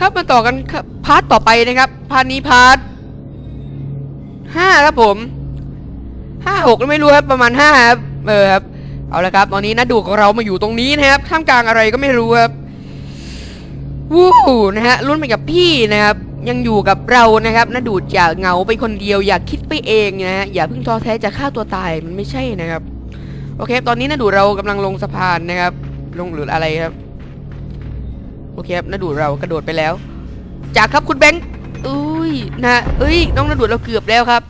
ครับมาต่อกันพาร์ทต่อไปนะครับพาร์ทนี้พาร์ทห้าครับผมห้าหกไม่รู้ครับประมาณห้าครับเออครับเอาละครับ ตอนนี้นะดูของเรามาอยู่ตรงนี้นะครับท่ามกลางอะไรก็ไม่รู้ครับวู้นะฮะรุ่นไปกับพี่นะครับ ยังอยู่กับเรานะครับนะดูดอย่าเหงาไปคนเดียวอย่าคิดไปเองนะฮะอย่าเพิ่งท้อแท้จะฆ่าตัวตายมันไม่ใช่นะครับ โอเค ตอนนี้นะดูเรากำลังลงสะพานนะครับ ลงหรืออะไรครับ อเคครับนาดูดเรากระโดดไปแล้ว จากครับคุณแบงค์อุ้ยนะเอ้ยน้องนาดูดเราเกือบแล้วครับ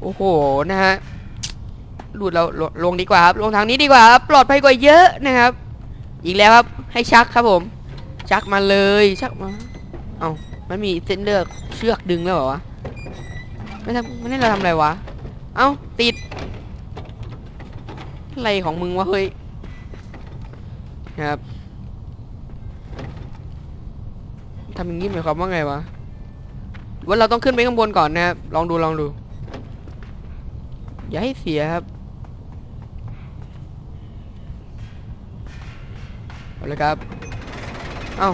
โอ้โหนะฮะดูดเราลลงดีกว่าครับลงทางนี้ดีกว่าครับปลอดภัยกว่าเยอะนะครับ อีกแล้วครับให้ชักครับผม ชักมาเลยชักมาเอ้ามันมีเส้นเลือกเชือกดึงแล้วเหรอวะไม่ทำไม่ได้เราทำอะไรวะเอ้าติดอะไรของมึงวะเฮ้ยครับ ทำอย่างนี้หมายความว่าไงวะว่าเราต้องขึ้นไปข้างบนก่อนนะครับ ลองดูลองดู อย่าให้เสียครับเอาเลยครับ เอ้า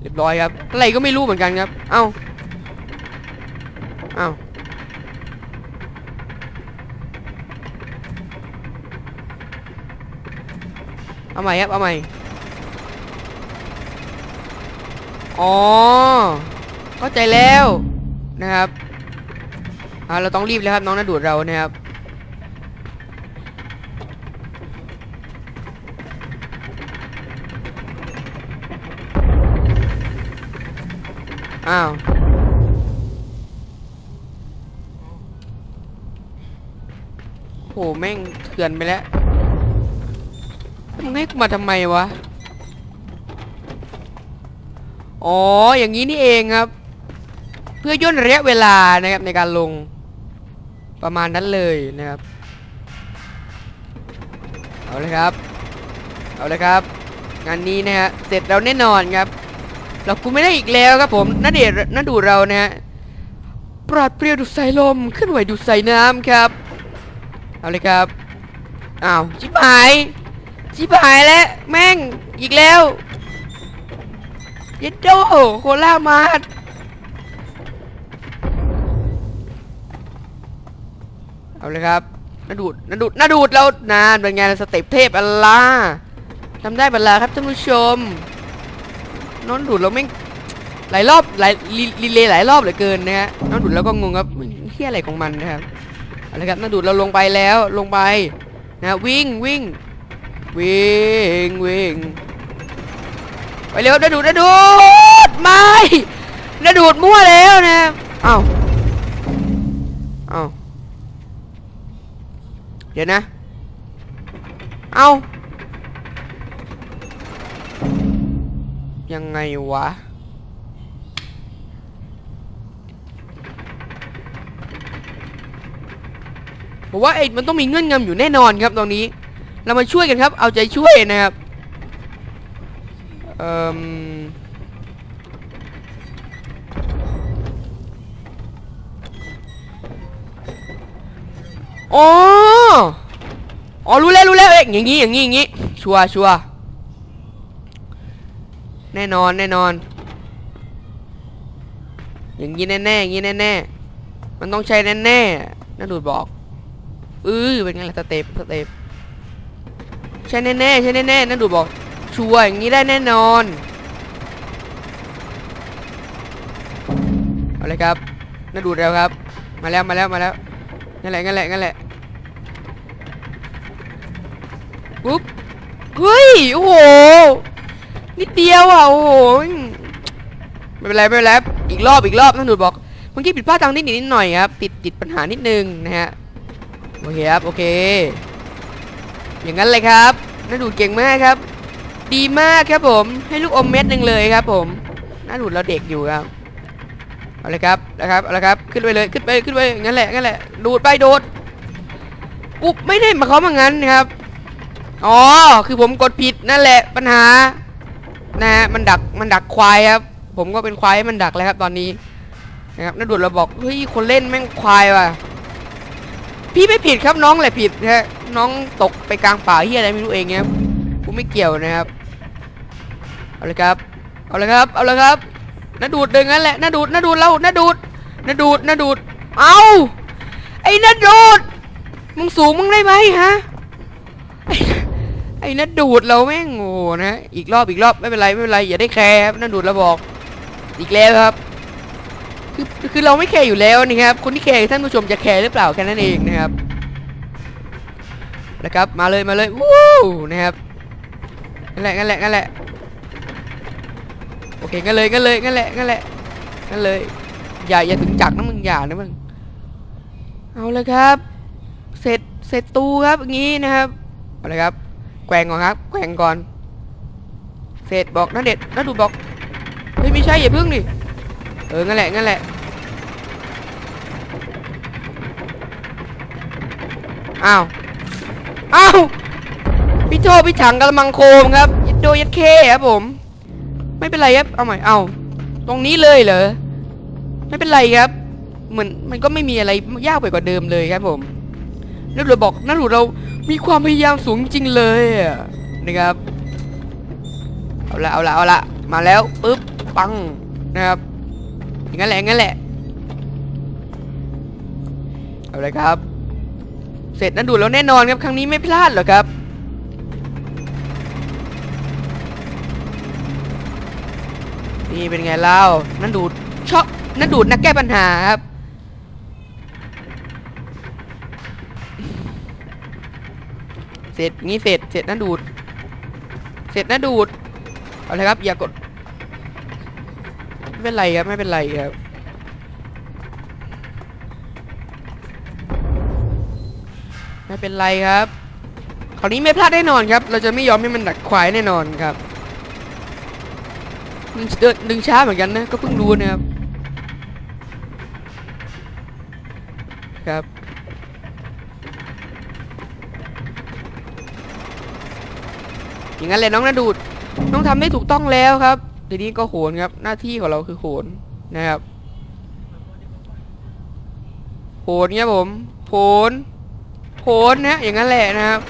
เรียบร้อยครับ อะไรก็ไม่รู้เหมือนกันครับ เอ้า เอ้า เอาใหม่ครับ เอาใหม่ อ๋อ เข้าใจแล้วนะครับอ่าเราต้องรีบแล้วครับน้องนาดูดเรานะครับ อ้าว โห แม่งเถื่อนไปแล้ว มึงให้กูมาทำไมวะ อ๋อ อย่างนี้นี่เองครับ เพื่อย่นระยะเวลานะครับในการลงประมาณนั้นเลยนะครับ เอาเลยครับ เอาเลยครับ งานนี้นะฮะ เสร็จเราแน่นอนครับ เรากูไม่ได้อีกแล้วครับผมนาเดชน์นดูเรานะฮะ ปลอดเปรียวดูดใส่ลม ขึ้นไหวดูดใส่น้ำครับ เอาเลยครับ อ้าว ชิบหาย ชิบหายแล้ว แม่งอีกแล้วย็ดโดโคล่ามาดเอาเลยครับนาดูดนาดูดนาดูดเรานานเป็นไงสเต็ปเทพอัลลาทำได้บัลลาครับท่านผู้ชมนอนดูดเราแม่งหลายรอบหลายรีเลย์หลายรอบเหลือเกินนะฮะนอนดูดเราก็งงครับมันเฮี้ยอะไรของมันนะครับเอาละครับนาดูดเราลงไปแล้วลงไปนะวิ่งวิ่ง วิ่งวิ่งไปเร็วนาดูดนาดูดไม่นาดูดมั่วแล้วนะเอ้าเอ้าเดี๋ยวนะ เอ้ายังไงวะผมว่าไอ้มันต้องมีเงื่อนงำอยู่แน่นอนครับตรงนี้ เรามาช่วยกันครับ เอาใจช่วยนะครับเอ่มอ๋ออ๋อรู้แล้วรู้แล้วเอ๊ะอย่างงี้อย่างงี้อย่างงี้ชัวชัวแน่นอนแน่นอน อย่างงี้แน่ๆอย่างงี้แน่ๆมันต้องใช้แน่ๆน่าดูดบอกอือเป็นไงล่ะสเต็ปสเต็ป ใช่แน่ๆใช่แน่ๆนั่นดูบอก ชัวร์อย่างนี้ได้แน่นอน เอาเลยครับนั่นดูดแล้วครับ มาแล้วมาแล้วมาแล้วงั้นแหละงั้นแหละงั้นแหละปุ๊บเฮ้ยโอ้โหนิดเดียวอะโอ้โหไม่เป็นไรไม่เป็นไรอีกรอบอีกรอบนั่นดูดบอกเมื่อกี้ผิดพลาดทางนิดนิดหน่อยครับติดติดปัญหานิดนึงนะฮะโอเคครับโอเค อย่างนั้นเลยครับน่าดูดเก่งมากครับ ดีมากครับผมให้ลูกอมเม็ดหนึ่งเลยครับ ผมน่าดูดเราเด็กอยู่ครับเอาเลยครับนะครับเอาละครับขึ้นไปเลยขึ้นไปขึ้นไปงั้นแหละงั้นแหละดูดไปโดดกูไม่ได้มาเขามางั้นครับอ๋อคือผมกดผิดนั่นแหละปัญหานะฮะมันดักมันดักควายครับ ผมก็เป็นควายให้มันดักแล้วครับตอนนี้นะครับน่าดูดเราบอกเฮ้ยคนเล่นแม่งควายว่ะพี่ไม่ผิดครับน้องแหละผิดฮะ น้องตกไปกลางป่าเฮียอะไรไม่รู้เองครับกูไม่เกี่ยวนะครับ เอาเลยครับ เอาเลยครับ เอาเลยครับนาดูดเดินงั้นแหละนาดูดนาดูดเรานาดูดนาดูดนาดูด เอาไอ้นาดูด มึงสูงมึงได้ไหมฮะ ไอ้ไอ้นาดูดเราแม่งโง่นะ อีกรอบอีกรอบไม่เป็นไรไม่เป็นไรอย่าได้แคร์ครับนาดูดเราบอก อีกแล้วครับคือคือเราไม่แคร์อยู่แล้วนี่ครับ คนที่แคร์ท่านผู้ชมจะแคร์หรือเปล่าแค่นั้นเองนะครับ นะครับมาเลยมาเลยวู้นะครับนั่นแหละนั่นแหละนั่นแหละโอเคงั้นเลยงั้นเลยงั้นแหละงั้นแหละงั้นเลยอย่าอย่าถึงจักนะมึงอย่านะมึงเอาเลยครับ เสร็จเสร็จตูครับอย่างนี้นะครับเอาเลยครับแกว่งก่อนครับแกว่งก่อนเสร็จบอกนั่นเด็ดนั่นดูดบอกเฮ้ยไม่ใช่อย่าพึ่งดิเอองั้นแหละงั้นแหละอ้าว อ้าวพี่โจพี่ถังกระมังโคมครับยัดโดยัดเคครับผม ไม่เป็นไรครับเอาใหม่เอาตรงนี้เลยเหรอไม่เป็นไรครับ เหมือนมันก็ไม่มีอะไรยากไปกว่าเดิมเลยครับผมนักเราบอกนักเรามีความพยายามสูงจริงเลยนะครับเอาละเอาละเอาละมาแล้วปึ๊บปังนะครับอย่างนั้นแหละงั้นแหละเอาเลยครับ เสร็จนั้นดูดแล้วแน่นอนครับครั้งนี้ไม่พลาดหรอกครับนี่เป็นไงเล่านั่นดูดชอบนั่นดูดนักแก้ปัญหาครับเสร็จงี้เสร็จเสร็จนั่นดูด เสร็จนั่นดูดเอาเลยครับอย่ากดไม่เป็นไรครับไม่เป็นไรครับ เป็นไรครับคราวนี้ไม่พลาดแน่นอนครับ เราจะไม่ยอมให้มันดักควายแน่นอนครับดึงเดึงช้าเหมือนกันนะ ก็เพิ่งรู้นะครับ ครับอย่างนั้นแหละน้องนาดูดน้องทำได้ถูกต้องแล้วครับทีนี้ก็โหนครับ หน้าที่ของเราคือโหนนะครับโหนเนี่ยผมโหน โหนนะอย่างนั้นแหละนะครับ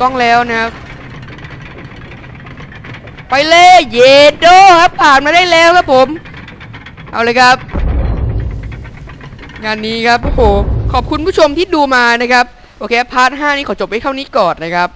ต้องแล้วนะครับไปเลยเยโดครับผ่านมาได้แล้วครับผม เอาเลยครับ งานนี้ครับโอ้โหขอบคุณผู้ชมที่ดูมานะครับ โอเคพาร์ท 5 นี้ขอจบไว้เท่านี้ก่อนนะครับ